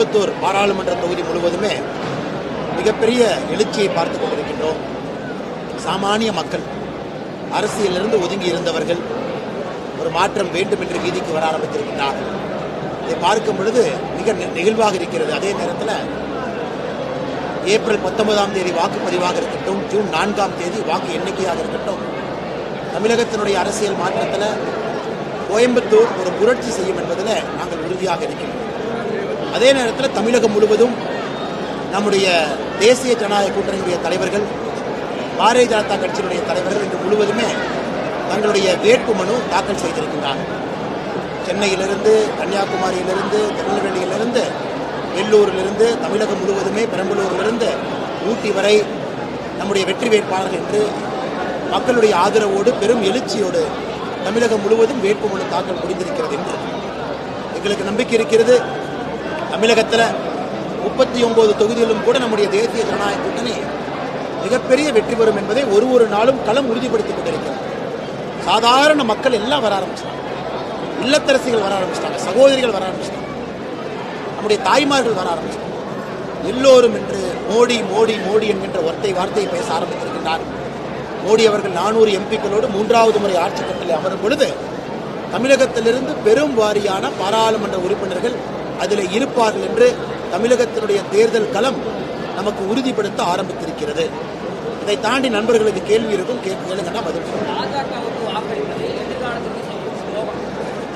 கோயம்புத்தூர் பாராளுமன்ற தொகுதி முழுவதுமே மிகப்பெரிய எழுச்சியை பார்த்து கொண்டிருக்கின்றோம். சாமானிய மக்கள் அரசியலிருந்து ஒதுங்கி இருந்தவர்கள் ஒரு மாற்றம் வேண்டும் என்று வீதிக்கு வர ஆரம்பித்திருக்கிறார்கள் இதை பார்க்கும் பொழுது மிக நெகிழ்வாக இருக்கிறது. அதே நேரத்தில் ஏப்ரல் பத்தொன்பதாம் தேதி வாக்குப்பதிவாக இருக்கட்டும் ஜூன் நான்காம் தேதி வாக்கு எண்ணிக்கையாக இருக்கட்டும் தமிழகத்தினுடைய அரசியல் மாற்றத்தில் கோயம்புத்தூர் ஒரு புரட்சி செய்யும் என்பதில் நாங்கள் உறுதியாக இருக்கிறோம் அதே நேரத்தில் தமிழகம் முழுவதும் நம்முடைய தேசிய ஜனநாயக கூட்டணியுடைய தலைவர்கள் பாரதிய ஜனதா கட்சியினுடைய தலைவர்கள் இன்று முழுவதுமே தங்களுடைய வேட்பு மனு தாக்கல் செய்திருக்கின்றார்கள். சென்னையிலிருந்து கன்னியாகுமரியிலிருந்து திருநெல்வேலியிலிருந்து வெள்ளூரிலிருந்து தமிழகம் முழுவதுமே பெரம்பலூரிலிருந்து ஊட்டி வரை நம்முடைய வெற்றி வேட்பாளர்கள் என்று மக்களுடைய ஆதரவோடு பெரும் எழுச்சியோடு தமிழகம் முழுவதும் வேட்புமனு தாக்கல் முடிந்திருக்கிறது என்று எங்களுக்கு நம்பிக்கை இருக்கிறது. தமிழகத்தில் முப்பத்தி ஒன்பது தொகுதிகளும் கூட நம்முடைய தேசிய ஜனநாயக கூட்டணி மிகப்பெரிய வெற்றி பெறும் என்பதை ஒரு ஒரு நாளும் களம் உறுதிப்படுத்திக் கொண்டிருக்கிறது. சாதாரண மக்கள் எல்லாம் வர ஆரம்பிச்சிட்டாங்க. இல்லத்தரசிகள் வர ஆரம்பிச்சிட்டாங்க. சகோதரிகள் வர ஆரம்பிச்சிட்டாங்க. நம்முடைய தாய்மார்கள் வர ஆரம்பிச்சிட்டாங்க. எல்லோரும் இன்று மோடி மோடி மோடி என்கின்ற ஒற்றை வார்த்தையை பேச ஆரம்பித்திருக்கின்றார். மோடி அவர்கள் நானூறு எம்பிக்களோடு மூன்றாவது முறை ஆட்சி கட்டளை அமரும் பொழுது தமிழகத்திலிருந்து பெரும் வாரியான பாராளுமன்ற உறுப்பினர்கள் அதில் இருப்பார்கள் என்று தமிழகத்தினுடைய தேர்தல் களம் நமக்கு உறுதிப்படுத்த ஆரம்பித்திருக்கிறது. இதை தாண்டி நண்பர்களுக்கு கேள்வி இருக்கும் கேள்வி கேளுங்கன்னா பதில் சொல்றேன். பாஜகவுக்கு வாக்களிப்பது எதிர்காலத்துக்கு செய்யும் துரோகம்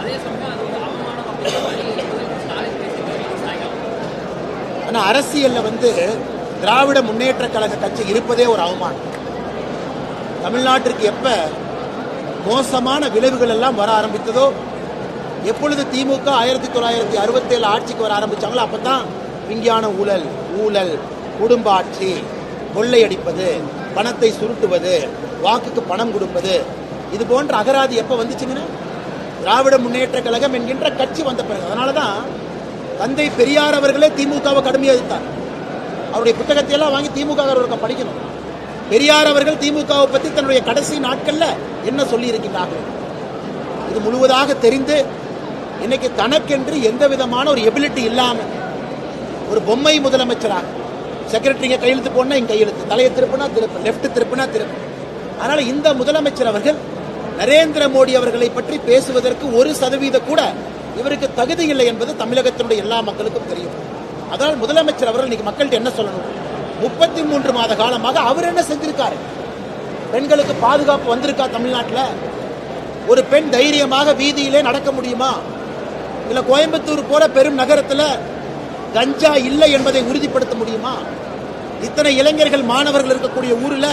அதே சமயம் அது ஒரு அவமானம் அப்படிங்கிற மாதிரி முதல்வர் ஸ்டாலின் பேசியிருக்காரு. சாயங்காலம். ஆனா அரசியல்ல வந்து திராவிட முன்னேற்ற கழக கட்சி இருப்பதே ஒரு அவமானம். தமிழ்நாட்டிற்கு எப்ப மோசமான விளைவுகள் எல்லாம் வர ஆரம்பித்ததோ எப்பொழுது திமுக ஆயிரத்தி தொள்ளாயிரத்தி அறுபத்தேழு ஆட்சிக்கு வர ஆரம்பிச்சாங்களோ அப்பதான் விஞ்ஞான ஊழல் ஊழல் குடும்ப ஆட்சி கொள்ளையடிப்பது பணத்தை சுருட்டுவது வாக்குக்கு பணம் கொடுப்பது இது போன்ற அகராதி எப்ப வந்துச்சுங்கன்னா திராவிட முன்னேற்ற கழகம் என்கின்ற கட்சி வந்த பிறகு. அதனாலதான் தந்தை பெரியார் அவர்களே திமுகவை கடுமையாக எதிர்த்தார். அவருடைய புத்தகத்தை எல்லாம் வாங்கி திமுக அவர்கள் படிக்கணும். பெரியார் அவர்கள் திமுகவை பத்தி தன்னுடைய கடைசி நாட்கள்ல என்ன சொல்லி இருக்கின்றார்கள் இது முழுவதாக தெரிந்து இன்னைக்கு தனக்கென்று எந்த விதமான ஒரு எபிலிட்டி இல்லாமல் ஒரு பொம்மை முதலமைச்சராக செக்ரட்டரிங்க கையெழுத்து போனால் இங்க கையெழுத்து தலையை திருப்பினா திருப்பு லெஃப்ட் திருப்பினா திருப்பு. அதனால் இந்த முதலமைச்சர் அவர்கள் நரேந்திர மோடி அவர்களை பற்றி பேசுவதற்கு ஒரு சதவீத கூட இவருக்கு தகுதி இல்லை என்பது தமிழகத்தினுடைய எல்லா மக்களுக்கும் தெரியும். அதனால் முதலமைச்சர் அவர்கள் இன்னைக்கு மக்கள்கிட்ட என்ன சொல்லணும்? முப்பத்தி மூன்று மாத காலமாக அவர் என்ன செஞ்சிருக்காரு? பெண்களுக்கு பாதுகாப்பு வந்திருக்கா தமிழ்நாட்டில்? ஒரு பெண் தைரியமாக வீதியிலே நடக்க முடியுமா? இல்ல கோயம்புத்தூர் போல பெரும் நகரத்துல கஞ்சா இல்லை என்பதை உறுதிப்படுத்த முடியுமா? இத்தனை இளைஞர்கள் மாணவர்கள் இருக்கக்கூடிய ஊர்ல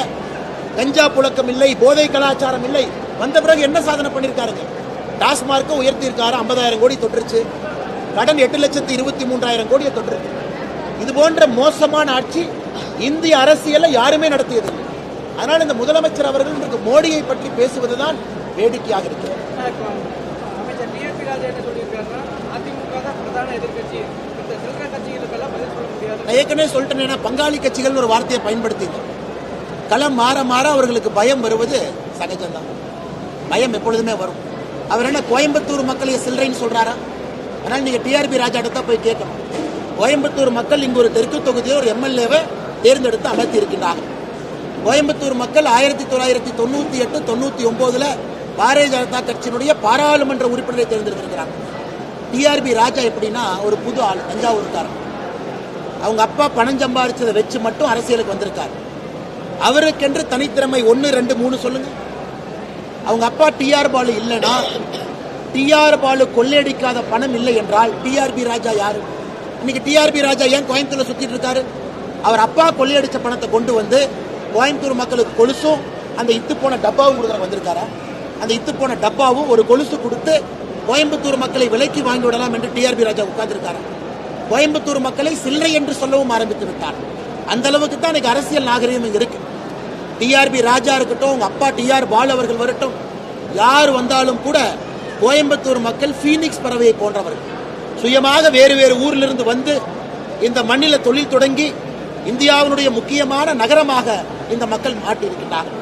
கஞ்சா புழக்கம் இல்லை போதை கலாச்சாரம் இல்லை. வந்த பிறகு என்ன சாதனை பண்ணிருக்காருங்க? டாஸ்மார்க்கை உயர்த்தி இருக்காரு ஐம்பதாயிரம் கோடி தொட்டுருச்சு கடன் எட்டு லட்சத்தி இருபத்தி மூன்றாயிரம் கோடியை தொட்டிருக்கு இது போன்ற மோசமான ஆட்சி இந்திய அரசியலை யாருமே நடத்தியது அதனால் இந்த முதலமைச்சர் அவர்கள் இன்றைக்கு மோடியை பற்றி பேசுவதுதான் வேடிக்கையாக இருக்கிறது. அதிமுக தான் பிரதான எதிர்கட்சி இந்த சில்லற கட்சிகளுக்கெல்லாம் பதில் சொல்ல முடியாது நான் ஏற்கனவே சொல்லிட்டேன் பங்காளி கட்சிகள் ஒரு வார்த்தையை பயன்படுத்திங்க களம் மாற மாற அவர்களுக்கு பயம் வருவது சகஜம்தான். பயம் எப்பொழுதுமே வரும். அவர் என்ன கோயம்புத்தூர் மக்களை சில்லறைன்னு சொல்றாரா? அதனால நீங்க டிஆர்பி ராஜாட்ட தான் போய் கேட்கணும். கோயம்புத்தூர் மக்கள் இங்கு ஒரு தெற்கு தொகுதியை ஒரு எம்எல்ஏவை தேர்ந்தெடுத்து அமர்த்தி இருக்கின்றார்கள். கோயம்புத்தூர் மக்கள் ஆயிரத்தி தொள்ளாயிரத்தி தொண்ணூத்தி எட்டு தொண்ணூத்தி ஒன்பதுல பாரதிய ஜனதா கட்சியினுடைய பாராளுமன்ற உறுப்பினரை தேர்ந்தெடுத்திருக்கிறாங்க டிஆர்பி ராஜா எப்படின்னா ஒரு புது ஆள் தஞ்சாவூர்காரன் அவங்க அப்பா பணம் சம்பாதிச்சதை வச்சு மட்டும் அரசியலுக்கு வந்திருக்காரு. அவருக்கென்று தனித்திறமை ஒன்று ரெண்டு மூணு சொல்லுங்க. அவங்க அப்பா டிஆர் பாலு இல்லைன்னா டிஆர் பாலு கொள்ளையடிக்காத பணம் இல்லை என்றால் டிஆர்பி ராஜா யாரு? இன்னைக்கு டிஆர்பி ராஜா ஏன் கோயம்புத்தூர்ல சுத்திட்டு இருக்காரு? அவர் அப்பா கொள்ளையடிச்ச பணத்தை கொண்டு வந்து கோயம்புத்தூர் மக்களுக்கு கொலுசும் அந்த இத்து போன டப்பாவும் கொடுக்குற வந்திருக்காரா? அந்த இத்து போன டப்பாவும் ஒரு கொலுசு கொடுத்து கோயம்புத்தூர் மக்களை விலைக்கு வாங்கி விடலாம் என்று டிஆர்பி ராஜா உட்கார்ந்திருக்காரா. கோயம்புத்தூர் மக்களை சில்லறை என்று சொல்லவும் ஆரம்பித்து விட்டார். அந்த அளவுக்கு தான் இன்னைக்கு அரசியல் நாகரிகம் இங்க இருக்கு. டிஆர்பி ராஜா இருக்கட்டும் உங்க அப்பா டிஆர் பால் அவர்கள் வரட்டும் யார் வந்தாலும் கூட கோயம்புத்தூர் மக்கள் ஃபீனிக்ஸ் பறவையை போன்றவர்கள். சுயமாக வேறு வேறு ஊரிலிருந்து வந்து இந்த மண்ணில தொழில் தொடங்கி இந்தியாவினுடைய முக்கியமான நகரமாக இந்த மக்கள் மாட்டியிருக்கிறார்கள்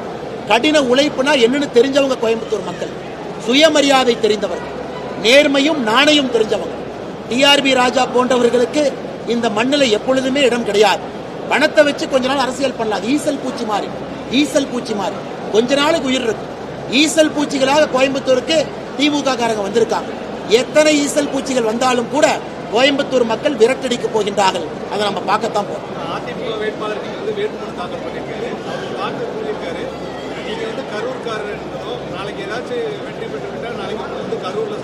கடின உழைப்புனா என்னன்னு தெரிஞ்சவங்க கோயம்புத்தூர் மக்கள். சுயமரியாதை தெரிந்தவர்கள். நேர்மையும் நாணயம் தெரிஞ்சவங்க. டிஆர்பி ராஜா போன்றவர்களுக்கு இந்த மண்ணில் எப்பொழுதுமே இடம் கிடையாது. பணத்தை வச்சு கொஞ்ச நாள் அரசியல் பண்ணலாம். ஈசல் பூச்சி மாறி ஈசல் பூச்சி மாறி கொஞ்ச நாளுக்கு உயிர் இருக்கும் ஈசல் பூச்சிகளாக கோயம்புத்தூருக்கு திமுக காரங்க வந்திருக்காங்க. எத்தனை ஈசல் பூச்சிகள் வந்தாலும் கூட கோயம்புத்தூர் மக்கள் விரட்டடிக்க போகின்றார்கள். அதை நம்ம பார்க்கத்தான் போறோம். நாளைக்கு ஏதாச்சும் வெற்றி பெற்று விட்டா நாளைக்கு வந்து கரூர்ல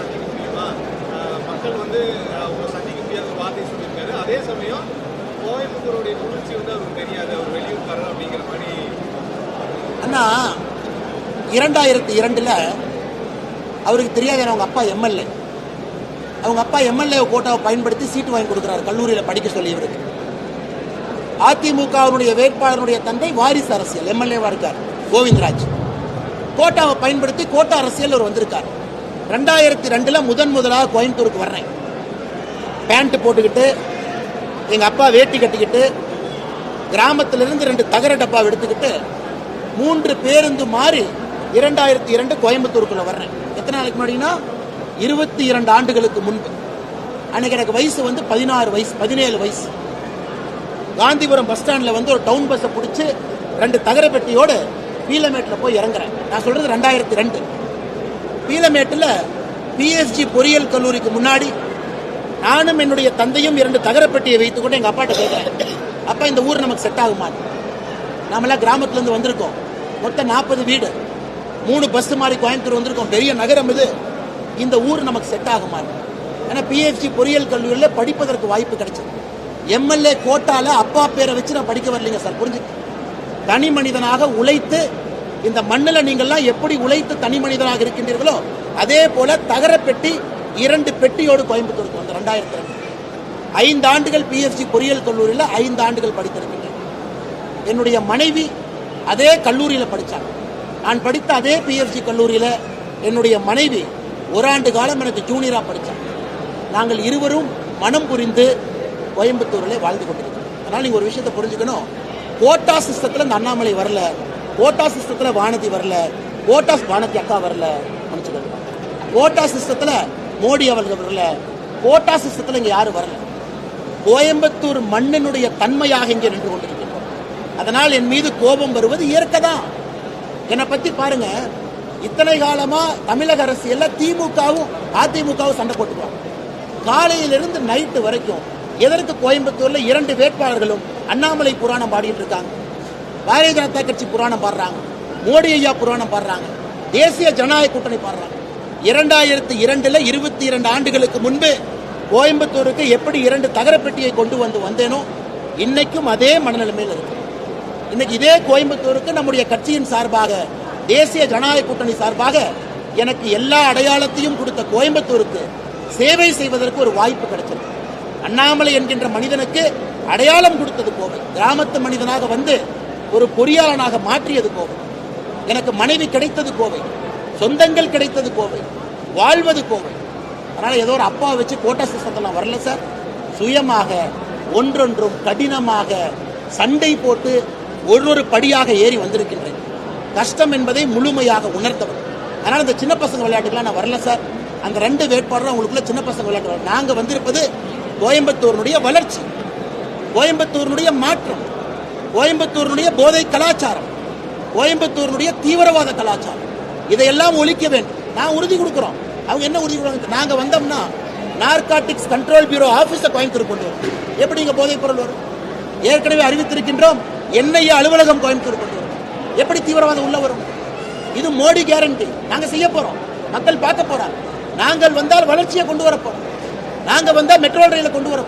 மக்கள் வந்து அவங்க சந்திக்க முடியாத வார்த்தையை சொல்லியிருக்காரு. அதே சமயம் கோயம்புத்தூருடைய குளிர்ச்சி வந்து அவருக்கு தெரியாது. அவர் வெளியூர்காரர் அப்படிங்கிற மாதிரி. அண்ணா இரண்டாயிரத்தி இரண்டுல அவருக்கு தெரியாது அவங்க அப்பா எம்எல்ஏ. அவங்க அப்பா எம்எல்ஏ கோட்டாவை பயன்படுத்தி சீட்டு வாங்கி கொடுக்குறாரு. கல்லூரியில் படிக்க சொல்லி இவருக்கு. அதிமுகவினுடைய வேட்பாளருடைய தந்தை வாரிசு அரசியல். எம்எல்ஏவா இருக்கார். கோவிந்தராஜ். கோட்டாவை பயன்படுத்தி கோட்டா அரசியல் அவர் வந்திருக்கார். ரெண்டாயிரத்தி ரெண்டில் முதன் முதலாக கோயம்புத்தூருக்கு வர்றேன். பேண்ட்டு போட்டுக்கிட்டு எங்கள் அப்பா வேட்டி கட்டிக்கிட்டு கிராமத்திலிருந்து ரெண்டு தகர டப்பா எடுத்துக்கிட்டு மூன்று பேருந்து மாறி இரண்டாயிரத்தி இரண்டு கோயம்புத்தூருக்குள்ளே வர்றேன். எத்தனை நாளைக்கு முன்னாடினா இருபத்தி இரண்டு ஆண்டுகளுக்கு முன்பு. அன்னைக்கு எனக்கு வயசு வந்து பதினாறு வயசு பதினேழு வயசு. காந்திபுரம் பஸ் ஸ்டாண்டில் வந்து ஒரு டவுன் பஸ்ஸை பிடிச்சி ரெண்டு தகர பெட்டியோடு பீலமேட்டில் போய் இறங்குறேன். நான் சொல்கிறது ரெண்டாயிரத்தி ரெண்டு. பீலமேட்டில் பிஎஸ்ஜி பொறியியல் கல்லூரிக்கு முன்னாடி நானும் என்னுடைய தந்தையும் இரண்டு தகரப்பெட்டியை வைத்துக்கொண்டு எங்கள் அப்பாட்ட கேட்டேன் அப்பா இந்த ஊர் நமக்கு செட் ஆகுமா? நாமெல்லாம் கிராமத்துலேருந்து வந்திருக்கோம். மொத்தம் நாற்பது வீடு. மூணு பஸ் மாதிரி கோயம்புத்தூர் வந்திருக்கோம். பெரிய நகரம் இது. இந்த ஊர் நமக்கு செட் ஆகுமா? ஏன்னா பிஎஸ்ஜி பொறியியல் கல்லூரியில் படிப்பதற்கு வாய்ப்பு கிடைச்சது. எம்எல்ஏ கோட்டால அப்பா பேரை வச்சு நான் படிக்க வரலைங்க சார். புரிஞ்சு தனி மனிதனாக உழைத்து இந்த மண்ணில் நீங்கள்லாம் எப்படி உழைத்து தனி மனிதனாக இருக்கின்றீர்களோ அதே போல தகர பெட்டி இரண்டு பெட்டியோடு கோயம்புத்தூருக்கு வந்து ரெண்டாயிரத்தி ரெண்டு. ஐந்து ஆண்டுகள் பிஎஸ்சி பொறியியல் கல்லூரியில் ஐந்து ஆண்டுகள் படித்திருக்கின்றேன். என்னுடைய மனைவி அதே கல்லூரியில் படித்தாங்க நான் படித்த அதே பிஎஸ்சி கல்லூரியில் என்னுடைய மனைவி ஒரு ஆண்டு காலம் எனக்கு ஜூனியராக படித்தாங்க நாங்கள் இருவரும் மனம் புரிந்து கோயம்புத்தூரில் வாழ்ந்து கொண்டிருக்கிறோம். அதனால் நீங்கள் ஒரு விஷயத்தை புரிஞ்சுக்கணும். கோட்டா சிஸ்டத்தில் இந்த அண்ணாமலை வரல. கோட்டா சிஸ்டத்தில் வானதி வரல. கோட்டா வானதி அக்கா வரல. மன்னிச்சுக்கோங்க கோட்டா சிஸ்டத்தில் மோடி அவர்கள் வரல. கோட்டா சிஸ்டத்தில் இங்கே யாரும் வரல. கோயம்புத்தூர் மண்ணினுடைய தன்மையாக இங்கே நின்று கொண்டிருக்கின்றோம். அதனால் என் மீது கோபம் வருவது இயற்கை தான். என்னை பத்தி பாருங்க. இத்தனை காலமா தமிழக அரசியல்ல திமுகவும் அதிமுகவும் சண்டை போட்டுக்குவாங்க. காலையிலிருந்து நைட்டு வரைக்கும் எதற்கு கோயம்புத்தூர்ல இரண்டு வேட்பாளர்களும் அண்ணாமலை புராணம் பாடிட்டு இருக்காங்க? பாரதிய ஜனதா கட்சி புராணம் பாடுறாங்க. மோடி ஐயா புராணம் பாடுறாங்க. தேசிய ஜனநாயக கூட்டணி பாடுறாங்க. இரண்டாயிரத்தி இரண்டுல இருபத்தி இரண்டு ஆண்டுகளுக்கு முன்பு கோயம்புத்தூருக்கு எப்படி இரண்டு தகரப்பெட்டியை கொண்டு வந்து வந்தேனோ இன்னைக்கும் அதே மனநிலைமையில் இருக்கு. இன்னைக்கு இதே கோயம்புத்தூருக்கு நம்முடைய கட்சியின் சார்பாக தேசிய ஜனநாயக கூட்டணி சார்பாக எனக்கு எல்லா அடையாளத்தையும் கொடுத்த கோயம்புத்தூருக்கு சேவை செய்வதற்கு ஒரு வாய்ப்பு கிடைச்சது அண்ணாமலை என்கின்ற மனிதனுக்கு அடையாளம் கொடுத்தது கோவை. கிராமத்து மனிதனாக வந்து ஒரு பொறியாளனாக மாற்றியது கோவை. எனக்கு மனைவி கிடைத்தது கோவை. சொந்தங்கள் கிடைத்தது கோவை. வாழ்வது கோவை. அதனால் ஏதோ ஒரு அப்பாவை வச்சு கோட்டா சிஸ்டத்தில் நான் வரல சார். சுயமாக ஒன்றொன்றும் கடினமாக சண்டை போட்டு ஒரு ஒரு படியாக ஏறி வந்திருக்கின்றேன். கஷ்டம் என்பதை முழுமையாக உணர்த்தவர் அதனால் இந்த சின்ன பசங்க விளையாட்டுக்கெல்லாம் நான் வரல சார். அந்த ரெண்டு வேட்பாளரும் அவங்களுக்குள்ள சின்ன பசங்க விளையாட்டு. நாங்கள் வந்திருப்பது கோயம்புத்தூரினுடைய வளர்ச்சி. கோயம்புத்தூரினுடைய மாற்றம். கோயம்புத்தூரினுடைய போதை கலாச்சாரம் கோயம்புத்தூரினுடைய தீவிரவாத கலாச்சாரம். இதையெல்லாம் ஒழிக்க வேண்டும். நான் உறுதி கொடுக்குறோம். அவங்க என்ன உறுதி கொடுக்குறாங்க? நாங்க வந்தோம்னா நார்காட்டிக்ஸ் கண்ட்ரோல் பியூரோ ஆஃபீஸை கோயம்புத்தூர் கொண்டு வரும். எப்படி இங்க போதைப் பொருள் வரும்? ஏற்கனவே அறிவித்திருக்கின்றோம் என்ஐஏ அலுவலகம் கோயம்புத்தூர் கொண்டு வரும். எப்படி தீவிரவாதம் உள்ள வரும்? இது மோடி கேரண்டி நாங்க செய்ய போறோம். மக்கள் பார்க்க போறாங்க. நாங்கள் வந்தால் வளர்ச்சியை கொண்டு வர நாங்கள் வந்தால் மெட்ரோ ரயிலை கொண்டு வர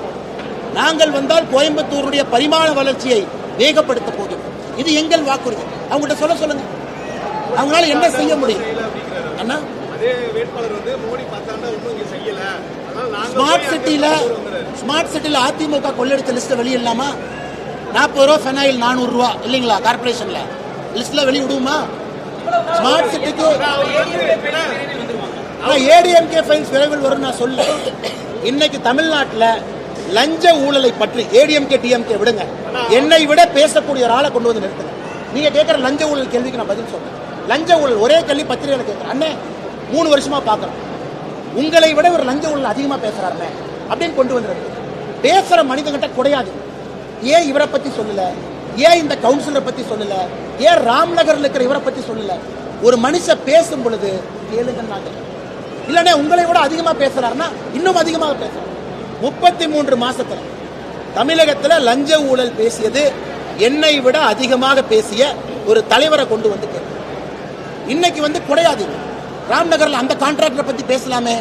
நாங்கள் வந்தால் கோயம்புத்தூருடைய பரிமாண வளர்ச்சியை வேகப்படுத்த போகிறோம் இது எங்கள் வாக்குறுதி. அவங்ககிட்ட சொல்ல சொல்லுங்க. அவங்களால என்ன செய்ய முடியும்? அண்ணா? ஸ்மார்ட் வந்துறாரு. ஸ்மார்ட் சிட்டில அதிமுக கொள்ளடிச்ச லிஸ்ட்டை வெளியிடலாமா? நாற்பது ரூபா ஃபெனாயில் நானூறு ரூபா. இல்லைங்களா? கார்பரேஷன்ல லிஸ்ட்ல வெளிய விடுமா ஸ்மார்ட் சிட்டிக்கு ஏடிஎம்கே ஃபைல்ஸ் விரைவில் வரும் நான் சொல்ல இன்னைக்கு தமிழ்நாட்டில் லஞ்ச ஊழலை பற்றி ஏடிஎம்கே டிஎம்கே விடுங்க. என்னை விட பேசக்கூடிய ஒரு ஆளை கொண்டு வந்து நிறுத்துங்க. நீங்க கேட்கிற லஞ்ச ஊழல் கேள்விக்கு நான் பதில் சொல்றேன். லஞ்ச ஊழல் ஒரே கேள்வி பத்திரிகையில கேட்கிறேன் அண்ணே மூணு வருஷமா பார்க்கறோம். உங்களை விட ஒரு லஞ்ச ஊழல் அதிகமா பேசுறாருண்ணே அப்படின்னு கொண்டு வந்துருக்கு பேசுற மனிதங்கிட்ட குறையாது ஏன் இவரை பத்தி சொல்லல? ஏன் இந்த கவுன்சிலரை பத்தி சொல்லல? ஏன் ராம்நகர்ல இருக்கிற இவரை பத்தி சொல்லல? ஒரு மனுஷன் பேசும் பொழுது கேளுங்கன்னாங்க இல்லைன்னா உங்களை விட அதிகமா பேசுறாருன்னா இன்னும் அதிகமாக பேசுறாரு. முப்பத்தி மூன்று மாசத்துல தமிழகத்தில் லஞ்ச ஊழல் பேசியது என்னை விட அதிகமாக பேசிய ஒரு தலைவரை கொண்டு வந்து கேட்கிறேன். இன்னைக்கு வந்து குறையாது ராம்நகர்ல அந்த கான்ட்ராக்டரை பத்தி பேசலாமே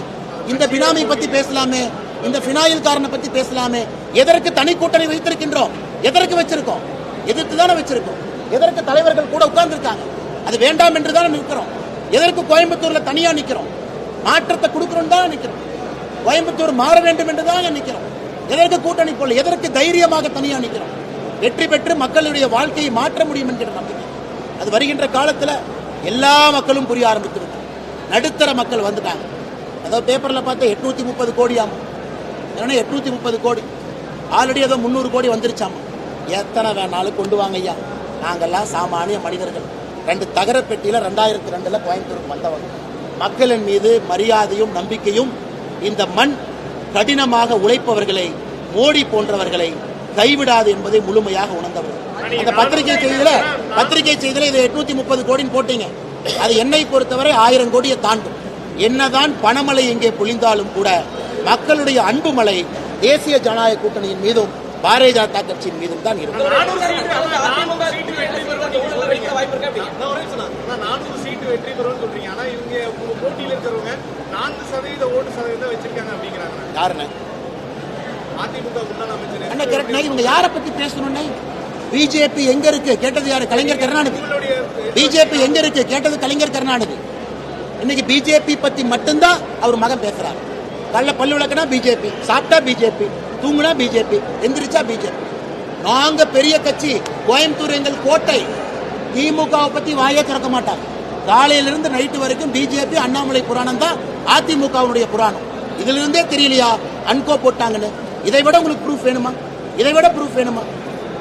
இந்த பினாமி பத்தி பேசலாமே இந்த பினாயில் காரனை பத்தி பேசலாமே. எதற்கு தனி கூட்டணி வைத்திருக்கின்றோம்? எதற்கு வச்சிருக்கோம்? எதிர்த்து தானே வச்சிருக்கோம். எதற்கு தலைவர்கள் கூட உட்கார்ந்துருக்காங்க? அது வேண்டாம் என்று தானே நிற்கிறோம். எதற்கு கோயம்புத்தூர்ல தனியா நிற்கிறோம்? மாற்றத்தை கொடுக்கணும் தான் நிற்கிறோம். கோயம்புத்தூர் மாற வேண்டும் என்று தான் நிக்கிறோம் எதற்கு கூட்டணி போல எதற்கு தைரியமாக தனியா நிற்கிறோம் வெற்றி பெற்று மக்களுடைய வாழ்க்கையை மாற்ற முடியும் என்கிற நம்பிக்கை. அது வருகின்ற காலத்துல எல்லா மக்களும் புரிய ஆரம்பித்து நடுத்தர மக்கள் வந்துட்டாங்க. அதாவது பேப்பர்ல பார்த்தா எட்நூத்தி முப்பது கோடியாம். ஏன்னா எட்நூத்தி முப்பது கோடி. ஆல்ரெடி ஏதோ முந்நூறு கோடி வந்துருச்சாமா? எத்தனை வேணாலும் கொண்டு வாங்க ஐயா. நாங்கள்லாம் சாமானிய மனிதர்கள். ரெண்டு தகர பெட்டியில ரெண்டாயிரத்தி ரெண்டுல கோயம்புத்தூருக்கு வந்தவங்க. மக்களின் மீது மரியாதையும் நம்பிக்கையும் இந்த மண் கடினமாக உழைப்பவர்களை மோடி போன்றவர்களை கைவிடாது என்பதை முழுமையாக உணர்ந்தவர்கள் அந்த பத்திரிகை செய்தியில பத்திரிகை செய்தியில இது எட்நூத்தி முப்பது கோடின்னு போட்டீங்க. அது என்னை பொறுத்தவரை ஆயிரம் கோடியை தாண்டும். என்னதான் பணமழை இங்கே பொழிந்தாலும் கூட மக்களுடைய அன்பு மலை தேசிய ஜனநாயக கூட்டணியின் மீதும் பாரதிய ஜனதா கட்சியின் மீதும் தான் இருக்கும் நான் ஒரே சொன்னேன். நான் நானூறு சீட்டு வெற்றி பெறுவோம்னு சொல்றீங்க ஆனா இவங்க உங்க போட்டியில இருக்கிறவங்க நான்கு சதவீத ஓட்டு சதவீதம் வச்சிருக்காங்க அப்படிங்கிறாங்க. யாருன்னு அதிமுக முன்னாள் அமைச்சர் அண்ணா இவங்க யாரை பத்தி பேசணும்னே பிஜேபி எங்க இருக்கு? கேட்டது யாரு? கலைஞர் கருணாநிதி. பிஜேபி எங்க இருக்கு? கேட்டது கலைஞர் கருணாநிதி. இன்னைக்கு பிஜேபி பத்தி மட்டும்தான் அவர் மகன் பேசுறாரு. கள்ள பல்லு விளக்குனா பிஜேபி சாப்பிட்டா பிஜேபி தூங்குனா பிஜேபி எந்திரிச்சா பிஜேபி. நாங்க பெரிய கட்சி கோயம்புத்தூர் எங்கள் கோட்டை. திமுகவை பத்தி வாயே திறக்க மாட்டாங்க. காலையில இருந்து நைட்டு வரைக்கும் பிஜேபி அண்ணாமலை புராணம் தான் அதிமுகவுடைய புராணம் இதுல இருந்தே தெரியலையா? அன்கோ போட்டாங்கன்னு. இதை விட உங்களுக்கு ப்ரூஃப் வேணுமா? இதை விட ப்ரூஃப் வேணுமா?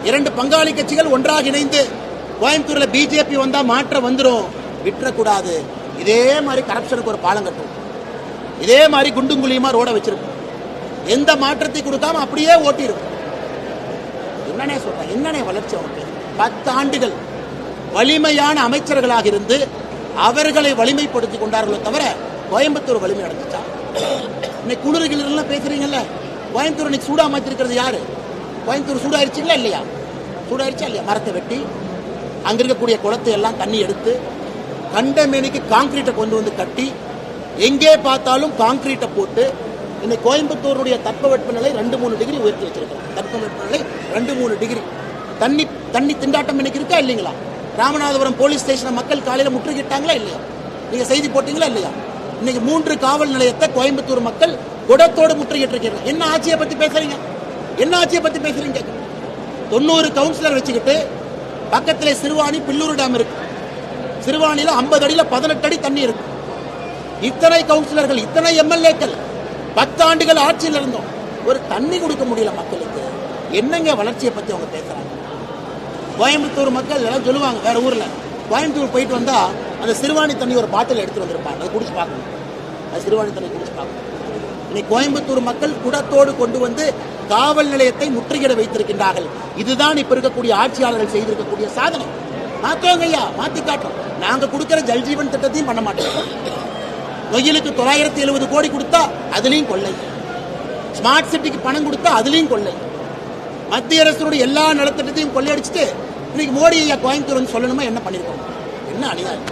இரண்டு பங்காளி கட்சிகள் ஒன்றாக இணைந்து கோயம்புத்தூர்ல பிஜேபி வந்தா மாற்றம் வந்துடும் விட்டுறக்கூடாது. இதே மாதிரி கரப்ஷனுக்கு ஒரு பாலம் கட்டும் இதே மாதிரி குண்டும் குழியுமா ரோட வச்சிருக்கும் எந்த மாற்றத்தை கொடுக்காம அப்படியே ஓட்டிருக்கும் என்னனே சொல்றேன் என்னனே வளர்ச்சி அவனுக்கு? பத்து ஆண்டுகள் வலிமையான அமைச்சர்களாக இருந்து அவர்களை வலிமைப்படுத்திக் கொண்டார்களோ தவிர கோயம்புத்தூர் வலிமை நடந்துச்சா இன்னைக்கு குளிர்கிளர்லாம் பேசுறீங்கல்ல கோயம்புத்தூர் இன்னைக்கு சூடா மாத்திருக்கிறது யாரு? கோயம்புத்தூர் சூடாயிருச்சுங்களா இல்லையா? சூடாயிருச்சா இல்லையா? மரத்தை வெட்டி அங்க இருக்கக்கூடிய குளத்தை எல்லாம் தண்ணி எடுத்து கண்டமேனிக்கு காங்கிரீட்டை கொண்டு வந்து கட்டி எங்கே பார்த்தாலும் காங்கிரீட்டை போட்டு இன்னைக்கு கோயம்புத்தூருடைய தட்பவெப்பநிலை ரெண்டு மூணு டிகிரி உயர்த்தி வச்சிருக்கோம் தட்பவெப்பநிலை ரெண்டு மூணு டிகிரி. தண்ணி தண்ணி திண்டாட்டம் இன்னைக்கு இருக்கா இல்லைங்களா? ராமநாதபுரம் போலீஸ் ஸ்டேஷனை மக்கள் காலையில் முற்றுகிட்டாங்களா இல்லையா? நீங்க செய்தி போட்டீங்களா இல்லையா? இன்னைக்கு மூன்று காவல் நிலையத்தை கோயம்புத்தூர் மக்கள் குடத்தோடு முற்றுகிட்டு என்ன ஆட்சியை பத்தி பேசுறீங்க? என்ன ஆட்சியை பத்தி பேசுறீங்க? தொண்ணூறு கவுன்சிலர் வச்சுக்கிட்டு பக்கத்தில் சிறுவாணி பில்லூர் டேம் இருக்கு. சிறுவாணியில் ஐம்பது அடியில் பதினெட்டு அடி தண்ணி இருக்கு. இத்தனை கவுன்சிலர்கள் இத்தனை எம்எல்ஏக்கள் பத்தாண்டுகள் ஆட்சியில் இருந்தோம். ஒரு தண்ணி கொடுக்க முடியல மக்களுக்கு. என்னங்க வளர்ச்சியை பற்றி அவங்க பேசுகிறாங்க கோயம்புத்தூர் மக்கள் எல்லாம் சொல்லுவாங்க வேற ஊரில். கோயம்புத்தூர் போயிட்டு வந்தால் அந்த சிறுவாணி தண்ணி ஒரு பாட்டில் எடுத்துட்டு வந்திருப்பாங்க. அதை குடிச்சு பார்க்கணும். அது சிறுவாணி தண்ணி குடிச்சு பார்க்கணும். இன்னைக்கு கோயம்புத்தூர் மக்கள் குடத்தோடு கொண்டு வந்து காவல் நிலையத்தை முற்றுகையிட வைத்திருக்கின்றார்கள். இதுதான் இப்ப இருக்கக்கூடிய ஆட்சியாளர்கள் செய்திருக்கக்கூடிய சாதனை. மாத்தோங்க ஐயா மாத்தி காட்டும் நாங்க கொடுக்கிற ஜல்ஜீவன் திட்டத்தையும் பண்ண மாட்டோம். நொய்யலுக்கு தொள்ளாயிரத்தி எழுபது கோடி கொடுத்தா அதுலயும் கொள்ளை. ஸ்மார்ட் சிட்டிக்கு பணம் கொடுத்தா அதுலயும் கொள்ளை. மத்திய அரசுடைய எல்லா நலத்திட்டத்தையும் கொள்ளையடிச்சிட்டு இன்னைக்கு மோடி ஐயா கோயம்புத்தூர் வந்து சொல்லணுமா என்ன பண்ணிருக்கோம்? என்ன அநியாயம்?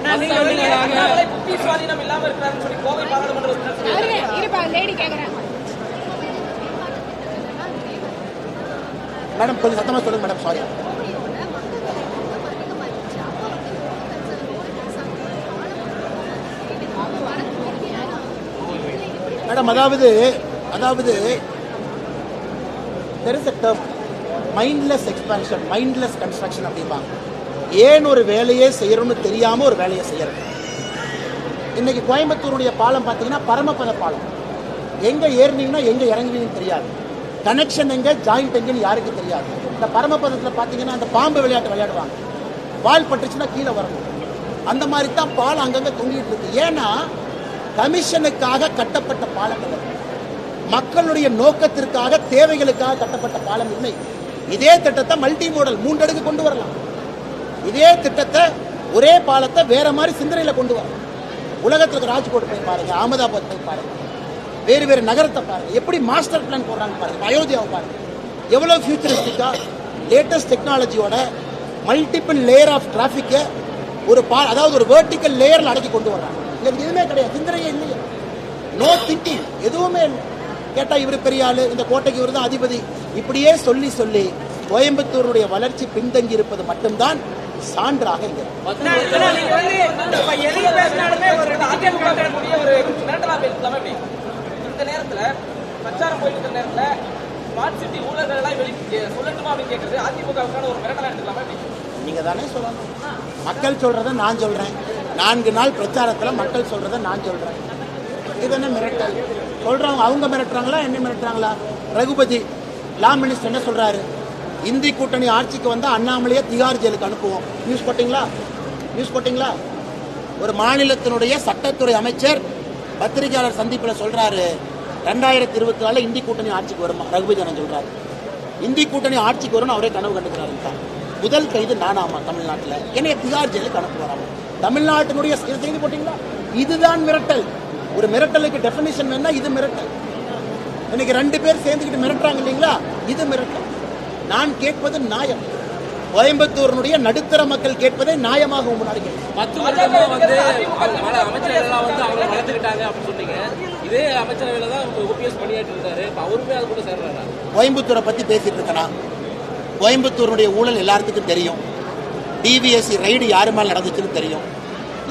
மேடம் கொஞ்சம் சத்தமா சொல்லுங்க மேடம் சாரி மேடம் அதாவது அதாவது there is a term mindless expansion mindless construction அப்படிம்பாங்க. ஏன் ஒரு வேலையே செய்யறோம்னு தெரியாம ஒரு வேலையை செய்யறது? இன்னைக்கு கோயம்புத்தூருடைய பாலம் பார்த்தீங்கன்னா பரமபத பாலம். எங்க ஏறினீங்கன்னா எங்க இறங்குவீங்கன்னு தெரியாது. கனெக்ஷன் எங்க ஜாயிண்ட் எங்கன்னு யாருக்கும் தெரியாது. இந்த பரமபதத்தில் பார்த்தீங்கன்னா அந்த பாம்பு விளையாட்டு விளையாடுவாங்க. பால் பட்டுச்சுன்னா கீழே வரணும். அந்த மாதிரி தான் பாலம் அங்கங்க தொங்கிட்டு இருக்கு. ஏன்னா கமிஷனுக்காக கட்டப்பட்ட பாலங்கள் மக்களுடைய நோக்கத்திற்காக தேவைகளுக்காக கட்டப்பட்ட பாலம் இல்லை. இதே திட்டத்தை மல்டி மோடல் மூன்றடுக்கு கொண்டு வரலாம். இதே திட்டத்தை ஒரே பாலத்தை வேற மாதிரி சிந்தனையில கொண்டு வரும் உலகத்துல ராஜ்கோட் போய் பாருங்க அகமதாபாத் போய் பாருங்க. வேறு வேறு நகரத்தை பாருங்க. எப்படி மாஸ்டர் பிளான் போடுறாங்க பாருங்க அயோத்தியாவை பாருங்க. எவ்வளவு ஃபியூச்சரிஸ்டிக்கா லேட்டஸ்ட் டெக்னாலஜியோட மல்டிபிள் லேயர் ஆஃப் டிராஃபிக்கை ஒரு பா அதாவது ஒரு வேர்டிக்கல் லேயர்ல அடக்கி கொண்டு வர்றாங்க. எங்களுக்கு எதுவுமே கிடையாது சிந்தனையே இல்லையே. நோ திங்கிங் எதுவுமே இல்லை. கேட்டா இவர் பெரிய ஆளு இந்த கோட்டைக்கு இவர் தான் அதிபதி. இப்படியே சொல்லி சொல்லி கோயம்புத்தூருடைய வளர்ச்சி பின்தங்கி இருப்பது மட்டும்தான் சான்றாக இங்க இந்த நேரத்துல பிரச்சாரம் போயிட்டு இருக்கிற நேரத்துல ஸ்மார்ட் சிட்டி ஊழல்கள் எல்லாம் வெளி சொல்லட்டுமா அப்படின்னு கேட்கறது அதிமுகவுக்கான ஒரு மிரட்டலா எடுத்துக்கலாமா நீங்க தானே சொல்லணும். மக்கள் சொல்றத நான் சொல்றேன். நான்கு நாள் பிரச்சாரத்துல மக்கள் சொல்றத நான் சொல்றேன். இது என்ன மிரட்டல்? சொல்றவங்க அவங்க மிரட்டுறாங்களா என்ன மிரட்டுறாங்களா? ரகுபதி லா மினிஸ்டர் என்ன சொல்றாரு? இந்தி கூட்டணி ஆட்சிக்கு வந்தா அண்ணாமலையே திகார் ஜெயிலுக்கு அனுப்புவோம். நியூஸ் போட்டீங்களா? நியூஸ் போட்டீங்களா? ஒரு மாநிலத்தினுடைய சட்டத்துறை அமைச்சர் பத்திரிகையாளர் சந்திப்பில் சொல்றாரு. ரெண்டாயிரத்தி இருபத்தி நாலுல இந்தி கூட்டணி ஆட்சிக்கு வருமா? ரகுபதி அண்ணன் சொல்றாரு. இந்தி கூட்டணி ஆட்சிக்கு வரும்னு அவரே கனவு கண்டுக்கிறாரு முதல் கைது நானாமா தமிழ்நாட்டில்? என்னைய திகார் ஜெயிலுக்கு அனுப்ப வராமல் தமிழ்நாட்டினுடைய செய்தி போட்டீங்களா? இதுதான் மிரட்டல். ஒரு மிரட்டலுக்கு டெஃபினேஷன் வேணா இது மிரட்டல். இன்னைக்கு ரெண்டு பேர் சேர்ந்துக்கிட்டு மிரட்டுறாங்க இல்லைங்களா? இது மிரட்டல். நான் கேட்பது நியாயம். கோயம்புத்தூரினுடைய நடுத்தர மக்கள் கேட்பதை நியாயமாக கேட்கிறேன். பத்து வருஷமா வந்து அவங்க பல அமைச்சர்கள் எல்லாம் வந்து அவங்களை வளர்த்துக்கிட்டாங்க அப்படின்னு சொன்னீங்க. இதே அமைச்சரவையில தான் ஓபிஎஸ் பணியாற்றி இருக்காரு. அவருமே அது கூட சேர்றாரா? கோயம்புத்தூரை பத்தி பேசிட்டு இருக்கனா? கோயம்புத்தூருடைய ஊழல் எல்லாத்துக்கும் தெரியும். டிவிஎஸ்சி ரைடு யாரு மேல நடந்துச்சுன்னு தெரியும்.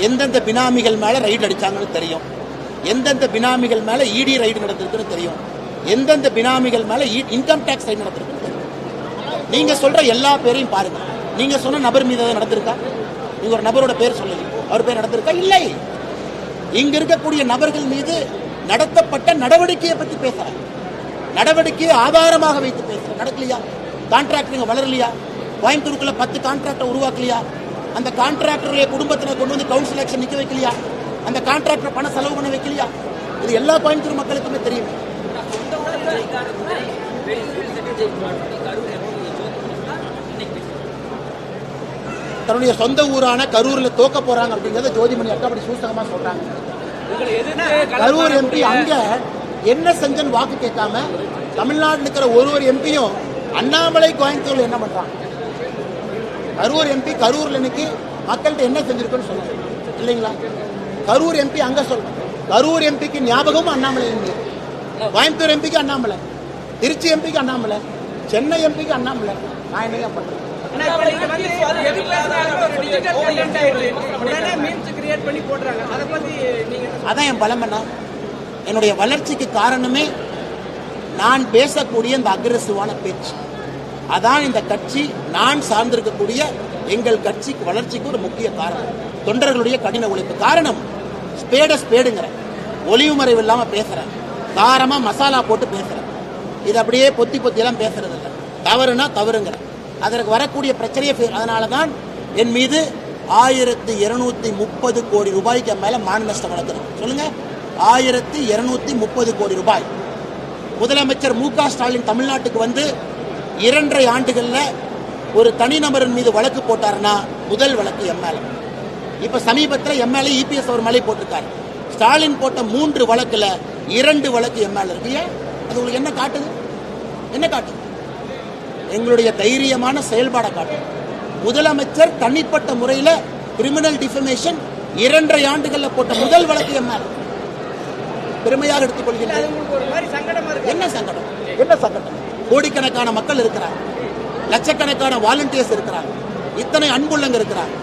எந்தெந்த பினாமிகள் மேல ரைடு அடிச்சாங்கன்னு தெரியும். எந்தெந்த பினாமிகள் மேல இடி ரைடு நடந்திருக்குன்னு தெரியும். எந்தெந்த பினாமிகள் மேல இன்கம் டேக்ஸ் ரைடு நடந்திருக்குன்னு தெரியும். நீங்க சொல்ற எல்லா பேரையும் பாருங்க. நீங்க சொன்ன நபர் மீது எதாவது நடந்திருக்கா? நீங்க ஒரு நபரோட பேர் சொல்லுங்க. அவர் பேர் நடந்திருக்கா? இல்லை. இங்க இருக்கக்கூடிய நபர்கள் மீது நடத்தப்பட்ட நடவடிக்கையை பத்தி பேசுறாங்க நடவடிக்கையை ஆதாரமாக வைத்து பேசுகிறேன் நடக்கலையா? கான்ட்ராக்டருங்க வளரலையா? கோயம்புத்தூருக்குள்ள பத்து கான்ட்ராக்டர் உருவாக்கலையா? அந்த கான்ட்ராக்டருடைய குடும்பத்தினர் கொண்டு வந்து கவுன்சில் எலெக்ஷன் நிக்க வைக்கலையா? அந்த கான்ட்ராக்டர் பணம் செலவு பண்ண வைக்கலையா? இது எல்லா கோயம்புத்தூர் மக்களுக்குமே தெரியும். தன்னுடைய சொந்த ஊரான கரூர்ல தோக்க போறாங்க அப்படிங்கறத ஜோதிமணி அக்கா அப்படி சூசகமா சொல்றாங்க. கரூர் எம்பி அங்க என்ன செஞ்சன்னு வாக்கு கேட்காம தமிழ்நாட்டில் இருக்கிற ஒரு ஒரு எம்பியும் அண்ணாமலை கோயம்புத்தூர்ல என்ன பண்றாங்க? கரூர் எம்பி கரூர்ல இன்னைக்கு மக்கள்கிட்ட என்ன செஞ்சிருக்குன்னு சொல்லுங்க இல்லைங்களா? கரூர் எம்பி அங்க சொல்லணும் கரூர் எம்பிக்கு ஞாபகமும் அண்ணாமலை எம்பி கோயம்புத்தூர் எம்பிக்கு அண்ணாமலை. திருச்சி எம்பிக்கு அண்ணாமலை. சென்னை எம்பிக்கு அண்ணாமலை. நான் என்னங்க பண்றேன் அதான் என் பலம் என்ன என்னுடைய வளர்ச்சிக்கு காரணமே நான் பேசக்கூடிய இந்த அக்ரெசிவான பேச்சு. அதான் இந்த கட்சி நான் சார்ந்திருக்கக்கூடிய எங்கள் கட்சிக்கு வளர்ச்சிக்கு ஒரு முக்கிய காரணம். தொண்டர்களுடைய கடின உழைப்பு. காரணம் ஸ்பேட ஸ்பேடுங்கிற ஒளிவு மறைவு இல்லாம பேசுறேன் காரமா மசாலா போட்டு பேசுறேன் இது அப்படியே பொத்தி பொத்தியெல்லாம் பேசுறது இல்லை தவறுனா தவறுங்கிறேன் அதற்கு வரக்கூடிய பிரச்சனையை அதனால தான் என் மீது ஆயிரத்தி இருநூத்தி முப்பது கோடி ரூபாய்க்கு மேல மான நஷ்டம் வழக்குது சொல்லுங்க. ஆயிரத்தி இருநூத்தி முப்பது கோடி ரூபாய். முதலமைச்சர் மு க ஸ்டாலின் தமிழ்நாட்டுக்கு வந்து இரண்டரை ஆண்டுகள்ல ஒரு தனிநபரின் மீது வழக்கு போட்டாருன்னா முதல் வழக்கு எம்எல்ஏ இப்ப சமீபத்தில் எம்எல்ஏ இபிஎஸ் அவர் மலை போட்டிருக்காரு. ஸ்டாலின் போட்ட மூன்று வழக்குல இரண்டு வழக்கு எம்எல்ஏ இருக்கு. ஏன்? அது உங்களுக்கு என்ன காட்டுது? என்ன காட்டுது? எங்களுடைய தைரியமான செயல்பாடை காட்டும். முதலமைச்சர் தனிப்பட்ட முறையில கிரிமினல் டிஃபமேஷன் இரண்டரை ஆண்டுகள்ல போட்ட முதல் வழக்கு என்ன? பெருமையாக அது என்ன சங்கடம்? என்ன சங்கடம்? கோடிக்கணக்கான மக்கள் இருக்கிறாங்க. லட்சக்கணக்கான வாலண்டியர்ஸ் இருக்கிறாங்க. இத்தனை அன்புள்ளங்க இருக்கிறாங்க.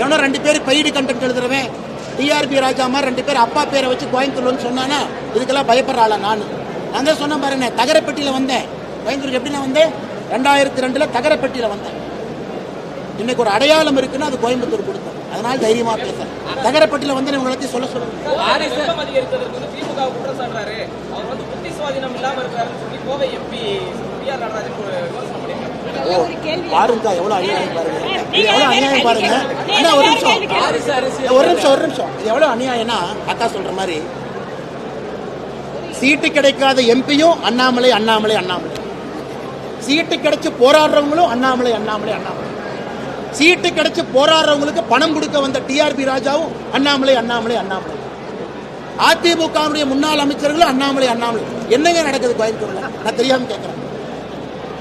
எவனோ ரெண்டு பேர் பெய்டு கண்டென்ட் எழுதுறவன் டிஆர்பி ராஜா மாதிரி ரெண்டு பேர் அப்பா பேரை வச்சு கோயம்புத்தூர் வந்து சொன்னானா இதுக்கெல்லாம் பயப்படுறாள நான். நான் தான் சொன்னேன் பாருங்க தகரப்பட்டியில வந்தேன். கோயம்புத்தூருக்கு எப்படி நான் வந்தேன்? ரெண்டாயிரத்தி ரெண்டுல தகரப்பட்டியில வந்தேன். இன்னைக்கு ஒரு அடையாளம் இருக்குன்னா அது கோயம்புத்தூர் கொடுத்தோம் அதனால தைரியமா பேசுறேன். தகரப்பட்டியில வந்து இவங்க எல்லாத்தையும் சொல்ல சொல்லுங்க. பாருங்க எவ்வளவு அநியாயம் பாருங்க. எவ்வளவு அநியாயம் பாருங்க. அண்ணா ஒரு நிமிஷம். ஒரு நிமிஷம் ஒரு நிமிஷம். இது எவ்வளவு அநியாயம்னா அக்கா சொல்ற மாதிரி. சீட்டு கிடைக்காத எம்பியும் அண்ணாமலை அண்ணாமலை அண்ணாமலை. சீட்டு கிடைச்சு போராடுறவங்களும் அண்ணாமலை அண்ணாமலை அண்ணாமலை. சீட்டு கிடைச்சு போராடுறவங்களுக்கு பணம் கொடுக்க வந்த டிஆர்பி ராஜாவும் அண்ணாமலை அண்ணாமலை அண்ணாமலை. அதிமுகவுடைய முன்னாள் அமைச்சர்களும் அண்ணாமலை அண்ணாமலை. என்னங்க நடக்குது கோயம்புத்தூர்ல? நான் தெரியாம கேட்கிறேன்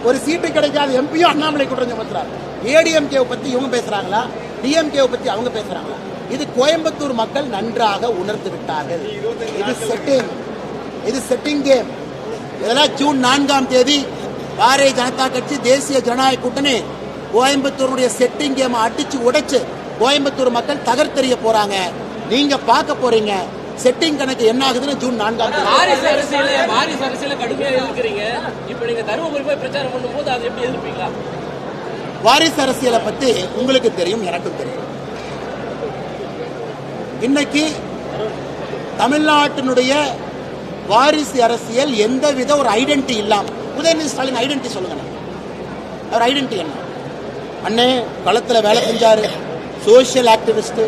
ஒரு சீட்டு கிடைக்காத எம்பியும் அண்ணாமலை குற்றம் சுமத்துறாரு. ஏடிஎம்கேவை பத்தி இவங்க பேசுறாங்களா? டிஎம்கேவை பத்தி அவங்க பேசுறாங்களா? இது கோயம்புத்தூர் மக்கள் நன்றாக உணர்ந்து விட்டார்கள். இது செட்டிங் இது செட்டிங் கேம் இதெல்லாம் ஜூன் நான்காம் தேதி பாரதிய ஜனதா கட்சி தேசிய ஜனநாயக கூட்டணி கோயம்புத்தூருடைய செட்டிங் கேம் அடிச்சு உடைச்சு கோயம்புத்தூர் மக்கள் தகர்த்தெறிய போறாங்க. நீங்க பார்க்க போறீங்க. செட்டிங் கணக்கு என்ன ஆகுதுன்னு ஜூன் நான்காம் தேதி. வாரிசு அரசியல வாரிசு அரசியல கடுமையா எதிர்க்கிறீங்க. இப்ப நீங்க தருமபுரி போய் பிரச்சாரம் பண்ணும்போது அதை எப்படி எதிர்ப்பீங்களா? வாரிசு அரசியலை பத்தி உங்களுக்கு தெரியும் எனக்கும் தெரியும். இன்னைக்கு தமிழ்நாட்டினுடைய வாரிசு அரசியல் எந்தவித ஒரு ஐடென்டி இல்லாம உதயநிதி ஸ்டாலின் ஐடென்டி சொல்லுங்க அவர் ஐடென்டி என்ன? அண்ணே களத்தில் வேலை செஞ்சாரு. சோஷியல் ஆக்டிவிஸ்ட்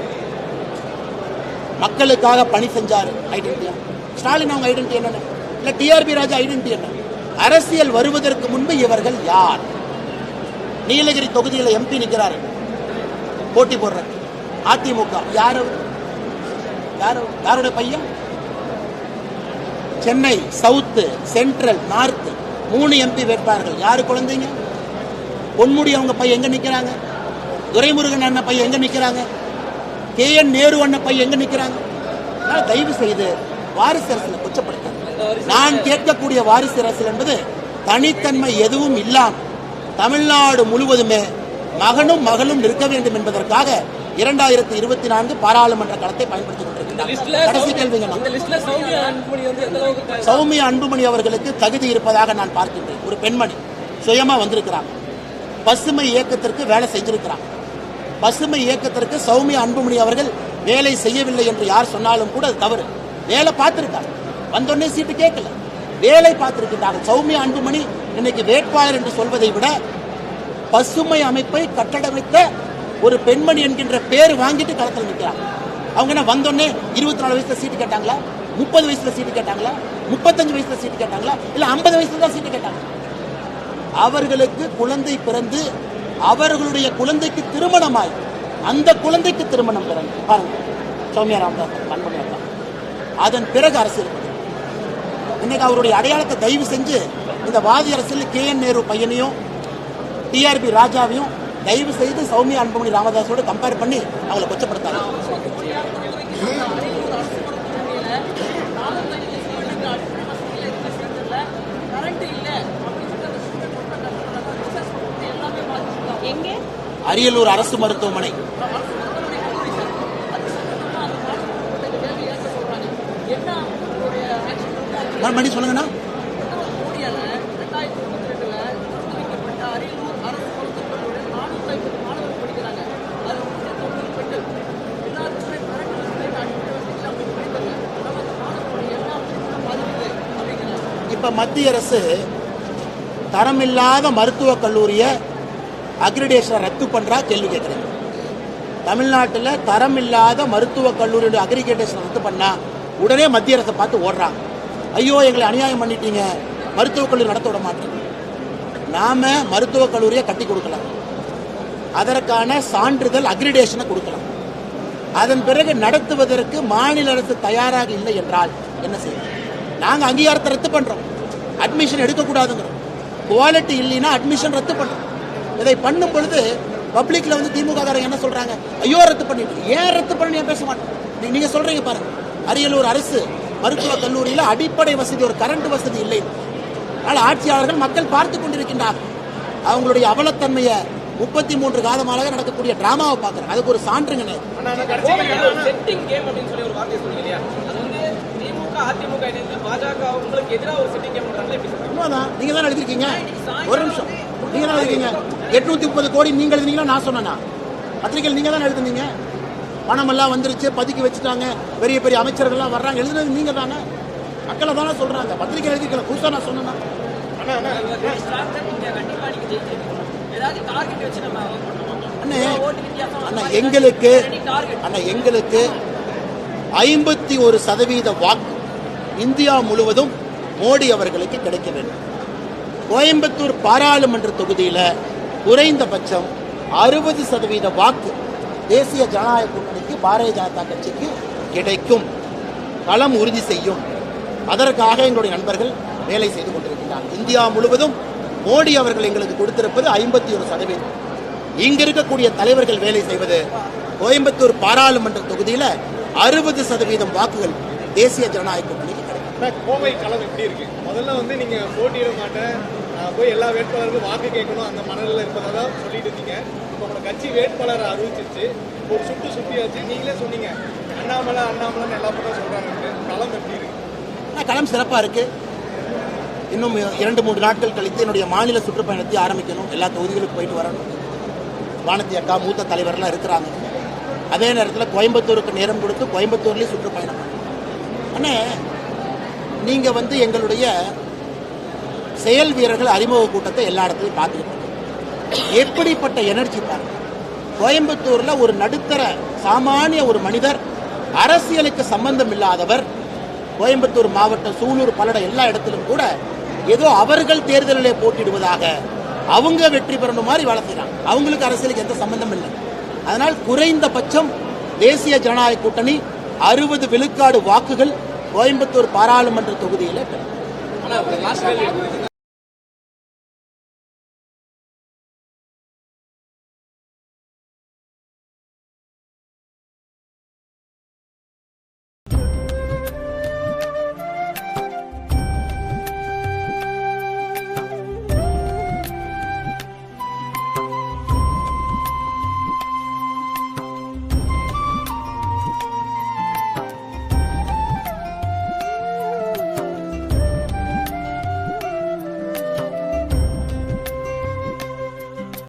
மக்களுக்காக பணி செஞ்சார் ஐடென்டியா ஸ்டாலின் அவங்க ஐடென்டி என்னன்னு? இல்லை டிஆர்பி ராஜா ஐடென்டி என்ன? அரசியல் வருவதற்கு முன்பு இவர்கள் யார்? நீலகிரி தொகுதியில் எம்பி நிற்கிறாரு போட்டி போடுறாரு அதிமுக. யார்? யார்? யாருடைய பையன்? சென்னை சவுத்து சென்ட்ரல் நார்த்து மூணு எம்பி வேட்பாளர்கள். யாரு குழந்தைங்க? பொன்முடி அவங்க பையன் எங்க நிக்கிறாங்க? துரைமுருகன் அண்ணன் பையன் எங்க நிக்கிறாங்க? கே என் நேரு அண்ணன் பையன் எங்க நிக்கிறாங்க? அதனால தயவு செய்து வாரிசு அரசியலை கொச்சப்படுத்த நான் கேட்கக்கூடிய வாரிசு அரசியல் என்பது தனித்தன்மை எதுவும் இல்லாம தமிழ்நாடு முழுவதுமே மகனும் மகளும் நிற்க வேண்டும் என்பதற்காக இரண்டாயிரத்தி இருபத்தி நான்கு பாராளுமன்ற களத்தை பயன்படுத்திக் லிஸ்ட்ல கொண்டிருக்கிறார் கடைசி கேள்விங்க சௌமியா அன்புமணி அவர்களுக்கு தகுதி இருப்பதாக நான் பார்க்கின்றேன். ஒரு பெண்மணி சுயமா வந்திருக்கிறாங்க பசுமை இயக்கத்திற்கு வேலை செஞ்சிருக்கிறாங்க பசுமை இயக்கத்திற்கு சௌமியா அன்புமணி அவர்கள் வேலை செய்யவில்லை என்று யார் சொன்னாலும் கூட அது தவறு. வேலை பார்த்திருக்காங்க வந்தோடனே சீட்டு கேட்கல. வேலை பார்த்திருக்கின்றார்கள். சௌமியா அன்புமணி இன்னைக்கு வேட்பாளர் என்று சொல்வதை விட பசுமை அமைப்பை கட்டடமைத்த ஒரு பெண்மணி என்கின்ற பேர் வாங்கிட்டு களத்தில் நிற்கிறாங்க அவங்க என்ன வந்தோடனே இருபத்தி நாலு வயசுல சீட்டு கேட்டாங்களா? முப்பது வயசுல சீட்டு கேட்டாங்களா? முப்பத்தஞ்சு வயசுல சீட்டு கேட்டாங்களா? இல்ல ஐம்பது வயசுல தான் சீட்டு கேட்டாங்க. அவர்களுக்கு குழந்தை பிறந்து அவர்களுடைய குழந்தைக்கு திருமணமாய் அந்த குழந்தைக்கு திருமணம் பிறந்து பாருங்க. சௌமியா ராமதாஸ் கண்மணி அதன் பிறகு அரசியல் இன்னைக்கு அவருடைய அடையாளத்தை தயவு செஞ்சு இந்த வாதி அரசியல் கே என் நேரு பையனையும் டிஆர்பி ராஜாவையும் தயவு செய்து சௌமியா அன்புமணி ராமதாஸோடு கம்பேர் பண்ணி அவங்களை கொச்சப்படுத்தாங்க அரியலூர் அரசு மருத்துவமனை. மறுபடி சொல்லுங்கண்ணா. இப்போ மத்திய அரசு தரமில்லாத மருத்துவக் கல்லூரியை அக்ரிடேஷனை ரத்து பண்ணுறா கேள்வி கேட்குறேன். தமிழ்நாட்டில் தரமில்லாத மருத்துவக் கல்லூரியோட அக்ரிகேட்டேஷன் ரத்து பண்ணால் உடனே மத்திய அரசை பார்த்து ஓடுறாங்க ஐயோ எங்களை அநியாயம் பண்ணிட்டீங்க. மருத்துவக் கல்லூரி நடத்த விட மாட்டீங்க நாம மருத்துவக் கல்லூரியை கட்டி கொடுக்கலாம். அதற்கான சான்றிதழ் அக்ரிடேஷனை கொடுக்கலாம். அதன் பிறகு நடத்துவதற்கு மாநில அரசு தயாராக இல்லை என்றால் என்ன செய்யணும் நாங்கள் அங்கீகாரத்தை ரத்து பண்ணுறோம் அட்மிஷன் எடுக்கக்கூடாதுங்கிறோம். குவாலிட்டி இல்லைன்னா அட்மிஷன் ரத்து பண்றோம் இதை பண்ணும் பொழுது பப்ளிக்ல வந்து திமுக காரங்க என்ன சொல்றாங்க? ஐயோ ரத்து பண்ணிட்டு. ஏன் ரத்து பண்ணி ஏன் பேச மாட்டோம்? நீ- நீங்க சொல்றீங்க பாருங்க. அரியலூர் அரசு மருத்துவக் கல்லூரியில அடிப்படை வசதி ஒரு கரண்ட் வசதி இல்லை. அதனால ஆட்சியாளர்கள் மக்கள் பார்த்து கொண்டிருக்கின்றார்கள். அவங்களுடைய அவலத்தன்மையை முப்பத்தி மூன்று காலமாக நடக்கக்கூடிய டிராமாவை பார்க்குறாங்க அதுக்கு ஒரு சான்றுங்க. அதிமுக இணைந்து பாஜக உங்களுக்கு எதிராக ஒரு செட்டிங் கேம் பண்றாங்களா எப்படி சொல்றீங்க உண்மைதான் நீங்க தான் எழுதிருக்கீங்க ஒரு நிமிஷம். நீங்க தான் எழுதிருக்கீங்க எட்நூத்தி முப்பது கோடி நீங்க எழுதுனீங்களா? நான் சொன்னேனா? பத்திரிகையில் நீங்க தான் எழுதுனீங்க? பணம் எல்லாம் வந்துருச்சு பதுக்கி வச்சுட்டாங்க. பெரிய பெரிய அமைச்சர்கள்லாம் வர்றாங்க. எழுதுனது நீங்க தானே மக்களை தானே சொல்றாங்க. பத்திரிகை எழுதிக்கல புதுசா நான் சொன்னேன்னா அண்ணா எங்களுக்கு அண்ணா எங்களுக்கு ஐம்பத்தி ஒரு சதவீத வாக்கு இந்தியா முழுவதும் மோடி அவர்களுக்கு கிடைக்க வேண்டும். கோயம்புத்தூர் பாராளுமன்ற தொகுதியில் குறைந்தபட்சம் அறுபது சதவீத வாக்கு தேசிய ஜனநாயக கூட்டணிக்கு பாரதிய ஜனதா கட்சிக்கு கிடைக்கும். களம் உறுதி செய்யும். அதற்காக எங்களுடைய நண்பர்கள் வேலை செய்து கொண்டிருக்கிறார் இந்தியா முழுவதும் மோடி அவர்கள் எங்களுக்கு கொடுத்திருப்பது ஐம்பத்தி ஒரு சதவீதம். இங்க இருக்கக்கூடிய தலைவர்கள் வேலை செய்வது கோயம்புத்தூர் பாராளுமன்ற தொகுதியில் அறுபது சதவீதம் வாக்குகள் தேசிய ஜனநாயக கூட்டணிக்கு கிடைக்கும் அண்ணா, கோவை களம் எப்படி இருக்கு? முதல்ல வந்து நீங்க போட்டியிட மாட்டேன். போய் எல்லா வேட்பாளருக்கும் வாக்கு கேட்கணும். அந்த மனநிலை இருப்பதா சொல்லிட்டு இருந்தீங்க. இப்போ உங்களை கட்சி வேட்பாளரை அறிவிச்சிருச்சு. ஒரு சுட்டு சுட்டியாச்சு நீங்களே சொன்னீங்க. அண்ணாமலை அண்ணாமலைன்னு எல்லா பக்கம் சொல்றாங்க. களம் எப்படி இருக்கு? களம் சிறப்பா இருக்கு. இன்னும் இரண்டு மூன்று நாட்கள் கழித்து என்னுடைய மாநில சுற்றுப்பயணத்தை ஆரம்பிக்கணும். எல்லா தொகுதிகளுக்கும் போயிட்டு வரணும். வானதி அக்கா மூத்த தலைவர்லாம் இருக்கிறாங்க. அதே நேரத்தில் கோயம்புத்தூருக்கு நேரம் கொடுத்து கோயம்புத்தூர்லேயும் சுற்றுப்பயணம் ஆனால் நீங்க வந்து எங்களுடைய செயல் வீரர்கள் அறிமுக கூட்டத்தை எல்லா இடத்துலையும் பார்த்துக்கிட்டு எப்படிப்பட்ட எனர்ஜி பாருங்க. கோயம்புத்தூர்ல ஒரு நடுத்தர சாமானிய ஒரு மனிதர் அரசியலுக்கு சம்பந்தம் இல்லாதவர் கோயம்புத்தூர் மாவட்டம் சூலூர் பல்லட எல்லா இடத்திலும் கூட ஏதோ அவர்கள் தேர்தலிலே போட்டிடுவதாக அவங்க வெற்றி பெறணும் மாதிரி வேலை அவங்களுக்கு அரசியலுக்கு எந்த சம்பந்தம் இல்லை. அதனால் குறைந்தபட்சம் தேசிய ஜனநாயக கூட்டணி அறுபது விழுக்காடு வாக்குகள் கோயம்புத்தூர் பாராளுமன்ற தொகுதியில் பெறும் லாஸ்ட் கேள்வி